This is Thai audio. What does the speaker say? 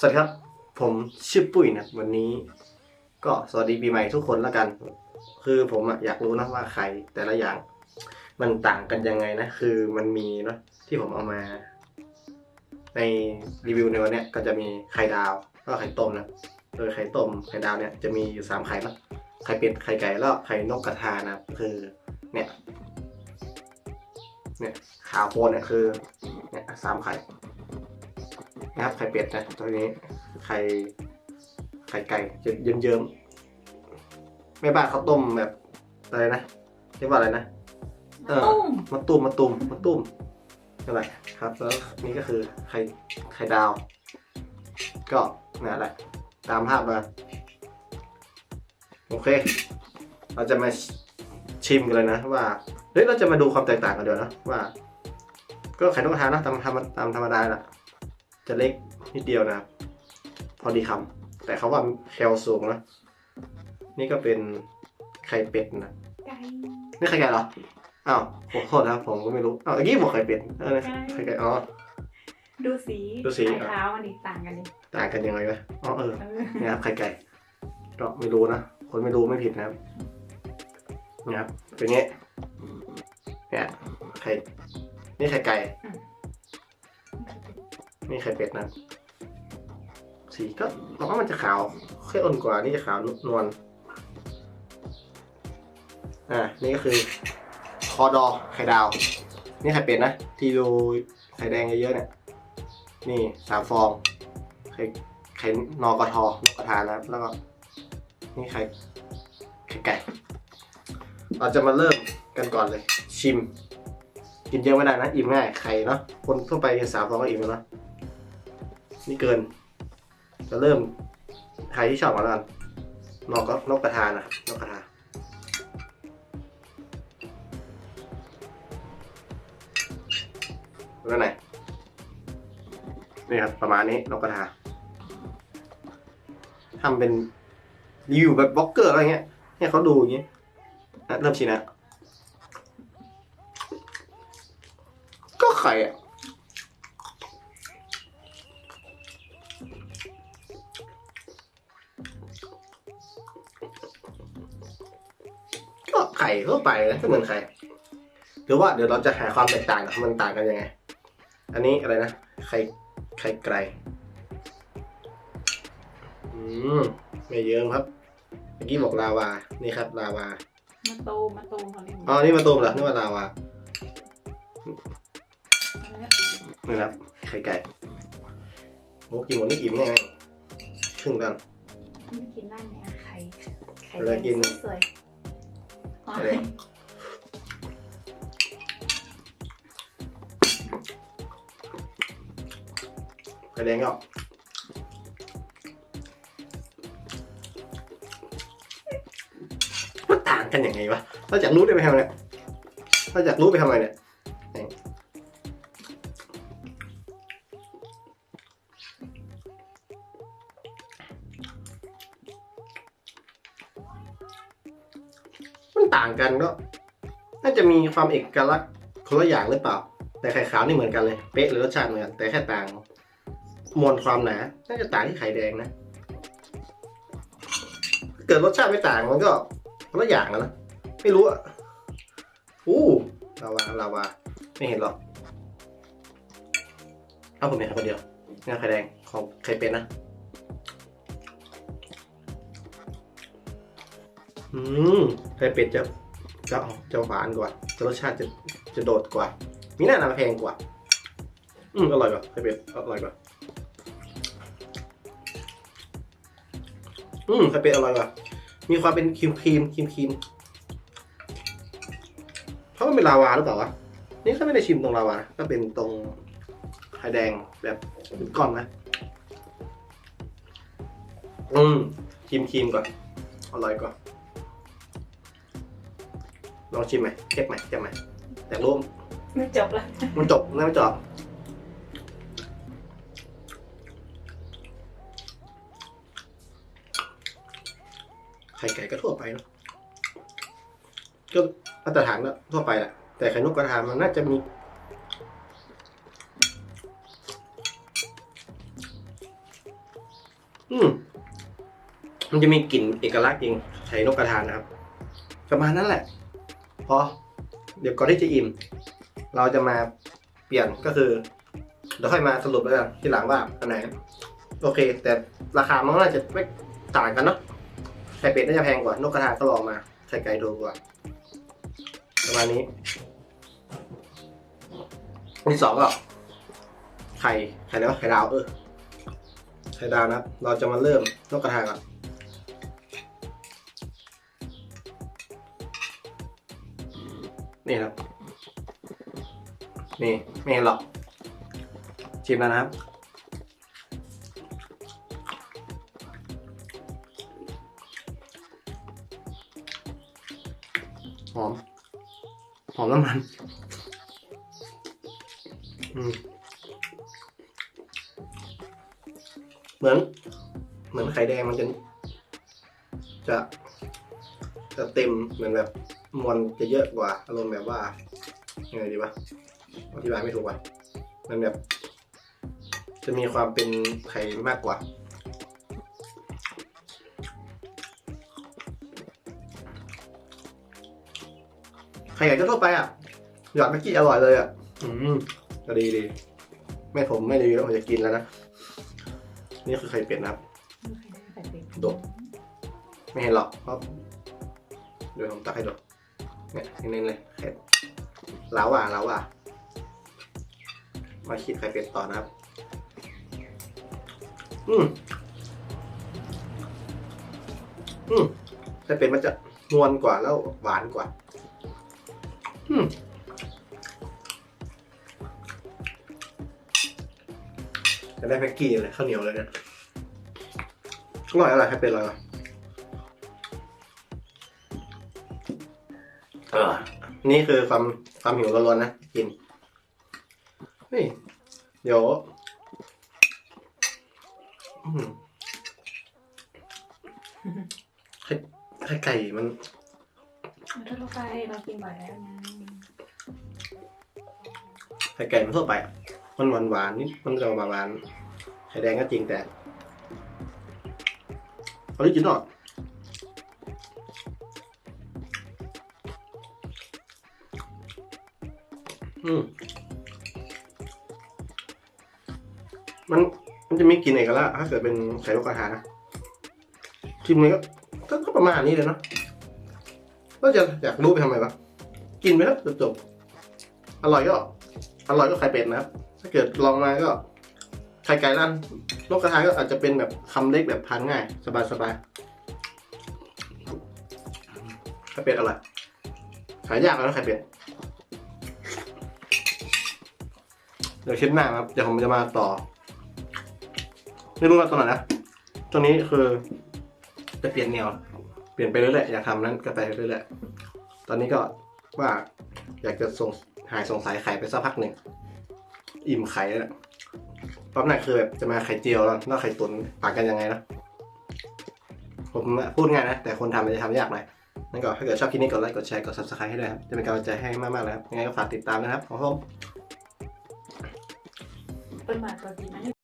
สวัสดีครับ ผมชื่อปุ้ยนะวันนี้ ก็สวัสดีปีใหม่ทุกคนแล้วกัน คือผมอะอยากรู้นะว่าใครแต่ละอย่าง มันต่างกันยังไงนะ คือมันมีเนาะที่ผมเอามา ในรีวิวในวันเนี้ยก็จะมีไข่ดาวแล้วก็ไข่ต้มนะโดยไข่ต้มไข่ดาวเนี่ยจะมีอยู่สามไข่นะไข่เป็ดไข่ไก่แล้วไข่นกกระทานะคือเนี่ยเนี่ยขาวโพลนเนี่ยคือเนี่ยสามไข่ นะครับไข่เป็ดนะตัวนี้ไข่ไข่ไก่จะเยิ้มๆแม่บ้านเขาต้มแบบอะไรนะเรียกว่าอะไรนะเออตุ้มมาตุ้มมาตุ้มมาตุ้มนั่นแหละครับ แล้วนี่ก็คือไข่ไข่ดาว ก็นั่นแหละตามภาพมาโอเค เราจะมาชิมกันเลยนะว่าเฮ้ยเราจะมาดูความแตกต่างกันเดี๋ยวนะว่า ก็ไข่นกกระทานะตามธรรมตามธรรมดาแหละ จะเล็กนิดเดียวนะครับ พอดีคำแต่เขาว่าแคลสูงนะนี่ก็เป็นไข่เป็ดนะไก่นี่ไข่ไก่เหรออ้าวผมโทษนะครับผมก็ไม่รู้อ้าวเมื่อกี้บอกไข่เป็ดเออไข่ไก่อ๋อดูสีดูสีไข่เท้ามันดิต่างกันดิต่างกันยังไงวะอ๋อเออเออเนี่ยครับไข่ไก่ก็ไม่รู้นะคนไม่รู้ไม่ผิดนะครับนะครับเป็นเงี้ยเนี่ยไข่นี่ไข่ไก่ นี่ไข่เป็ดนะสีก็เราว่ามันจะขาวแค่อ่อนกว่านี่จะขาวนวลอ่านี่ก็คือคอดอไข่ดาว นี่ไข่เป็ดนะ ที่ดูไข่แดงเยอะๆเนี่ย นี่สามฟอง ไข่ไข่นอกระทอนกกระทานะแล้วก็นี่ไข่ไข่ไก่ เราจะมาเริ่มกันก่อนเลย ชิม กินเยอะไม่ได้นะ อิ่มง่าย ไข่เนาะ คนทั่วไปกินสามฟองก็อิ่มแล้วนะ นี่เกินจะเริ่มใครที่ชอบก่อนแล้วกันนอกก็นกกระทานะนกกระทาแล้วไหนนี่ครับประมาณนี้นกกระทาทำเป็นรีวิวแบบบล็อกเกอร์อะไรเงี้ยให้เขาดูอย่างเงี้ยเริ่มชิมนะก็ไข่อะ ข่ทั่วไปนะก็เหมือนไข่หรือว่าเดี๋ยวเราจะหาความแตกต่างนะมันต่างกันยังไง อันนี้อะไรนะไข่ไข่ไก่อืมไม่เยิ้มครับ เมื่อกี้บอกลาวา นี่ครับ ลาวามาตูมมาตูมเขาเรียกอ๋อ นี่มาตูมเหรอ นี่ว่าลาวานี่ครับ ไข่ไก่โอ้กินหมดนี่อิ่มแน่ครึ่งตันไม่กินได้ไหมอะไข่ไข่เวลากิน สวย ตายไข่แดงก็มันต่างกันยังไงวะเราจากรู้ได้ไปทำอะไรเราจากรู้ไปทำอะไรเนี่ย ต่างกันก็น่าจะมีความเอกลักษณ์คนละอย่างหรือเปล่า แต่ไข่ขาวนี่เหมือนกันเลย เป๊ะเลยรสชาติเหมือนกันแต่แค่ต่างมวลความหนา น่าจะต่างที่ไข่แดงนะ เกิดรสชาติไม่ต่างมันก็คนละอย่างอะนะไม่รู้อะอู้ลาวาลาวาไม่เห็นหรอกเอาผมเห็นคนเดียวนี่ไข่แดงของไข่เป็ดนะ อืมไข่เป็ดจะจะออกจะหวานกว่าจะรสชาติจะจะโดดกว่า มีหน้าหนาแพงกว่า อืมอร่อยกว่าไข่เป็ดอร่อยกว่า อืมไข่เป็ดอร่อยกว่า มีความเป็นครีมครีมครีมครีมเพราะมันเป็นลาวาหรือเปล่าวะ นี่ก็ไม่ได้ชิมตรงลาวา ก็เป็นตรงไข่แดงแบบเป็นก้อนนะ อืมครีมครีมก่อนอร่อยกว่า ลองชิมไหมเช็คไหมเช็คไหมแต่รู้ไม่จบละมันจบแล้วไม่จบไข่ไก่ก็ทั่วไปเนอะก็มาตรฐานแล้วทั่วไปแหละแต่ไข่นกกระทามันน่าจะมีอืมมันจะมีกลิ่นเอกลักษณ์จริงไข่นกกระทานนะครับ ประมาณนั้นแหละ พอเดี๋ยวก่อนที่จะอิ่ม เราจะมาเปลี่ยนก็คือเดี๋ยวค่อยมาสรุปแล้วกันทีหลังว่าอันไหนโอเค แต่ราคามันก็น่าจะไม่ต่างกันเนาะไข่เป็ดน่าจะแพงกว่านกกระทาก็ลองมาไข่ไก่ถูกกว่าประมาณนี้อันที่สองก็ไข่ไข่แล้วะไข่ดาวเออไข่ดาวนะเราจะมาเริ่มนกกระทาก่อน นี่ครับ นี่ไม่เห็นหรอกชิมแล้วนะครับ หอม หอมน้ำมัน เหมือน เหมือนไข่แดงมันจะ จะ จะเต็มเหมือนแบบ มวลจะเยอะกว่าอารมณ์แบบว่ายังไงดีวะอธิบายไม่ถูกว่ะมันแบบจะมีความเป็นไข่มากกว่า ไข่ไก่ก็ทั่วไปอะ หยอดเมื่อกี้อร่อยเลยอะ อืมก็ดีดีแม่ผมไม่รีวิวแล้วผมจะกินแล้วนะ นี่คือไข่เป็ดนะครับดกไม่เห็นหรอกเพราะเดี๋ยวผมตักให้ดู เนี่ยเน้นเลยไข่ล้าวอะล้าวอะมาคิดไข่เป็ดต่อนะครับ อืมอืมไข่เป็ดมันจะนวลกว่าแล้วหวานกว่า อืมจะได้แม็กกี้เลยข้าวเหนียวเลยเนี่ยอร่อยอะไรไข่เป็ดอร่อย นี่คือความความหิวล้วนๆนะ กินนี่เดี๋ยวอืมไข่ไข่ไก่มันมันทั่วไปเรากินบ่อยแล้วไงไข่ไก่มันทั่วไปอะมันหวานหวานๆนิดมันจะหวานหวานๆไข่แดงก็จริงแต่ออริจินอล อืมมันมันจะมีกลิ่นเอกลักษณ์ถ้าเกิดเป็นไข่นกกระทานะชิมเลยก็ก็ก็ประมาณนี้เลยเนาะก็จะอยากรู้ไปทำไมวะกินไปแล้วจบๆอร่อยก็ อร่อยก็ไข่เป็ดนะครับ ถ้าเกิดลองมาก็ไข่ไก่ร้านนกกระทาก็อาจจะเป็นแบบคำเล็กแบบทานง่าย สบายสบายไข่เป็ดอร่อยขายยากแล้วไข่เป็ด ดี๋ยวคลิปหน้าครับ เดี๋ยวผมจะมาต่อ ไม่รู้ว่าตอนไหนนะตรงนี้คือ จะเปลี่ยนแนว เปลี่ยนไปเรื่อยๆอยากทำนั้นก็ไปเรื่อยๆตอนนี้ก็ว่าอยากจะส่งหายสงสัยไข่ไปสักพักหนึ่ง อิ่มไข่แล้วนะรอบหน้าคือแบบจะมาไข่เจียวแล้วแล้วไข่ตุ๋นต่างกันยังไงนะผมพูดง่ายนะ แต่คนทำมันจะทำยากหน่อยนั่นก็ถ้าเกิดชอบคลิปนี้กดไลค์กดแชร์กด subscribe ให้ด้วยครับ จะเป็นกำลังใจให้มากๆเลยครับยังไงก็ฝากติดตามนะครับขอบคุณ เป็น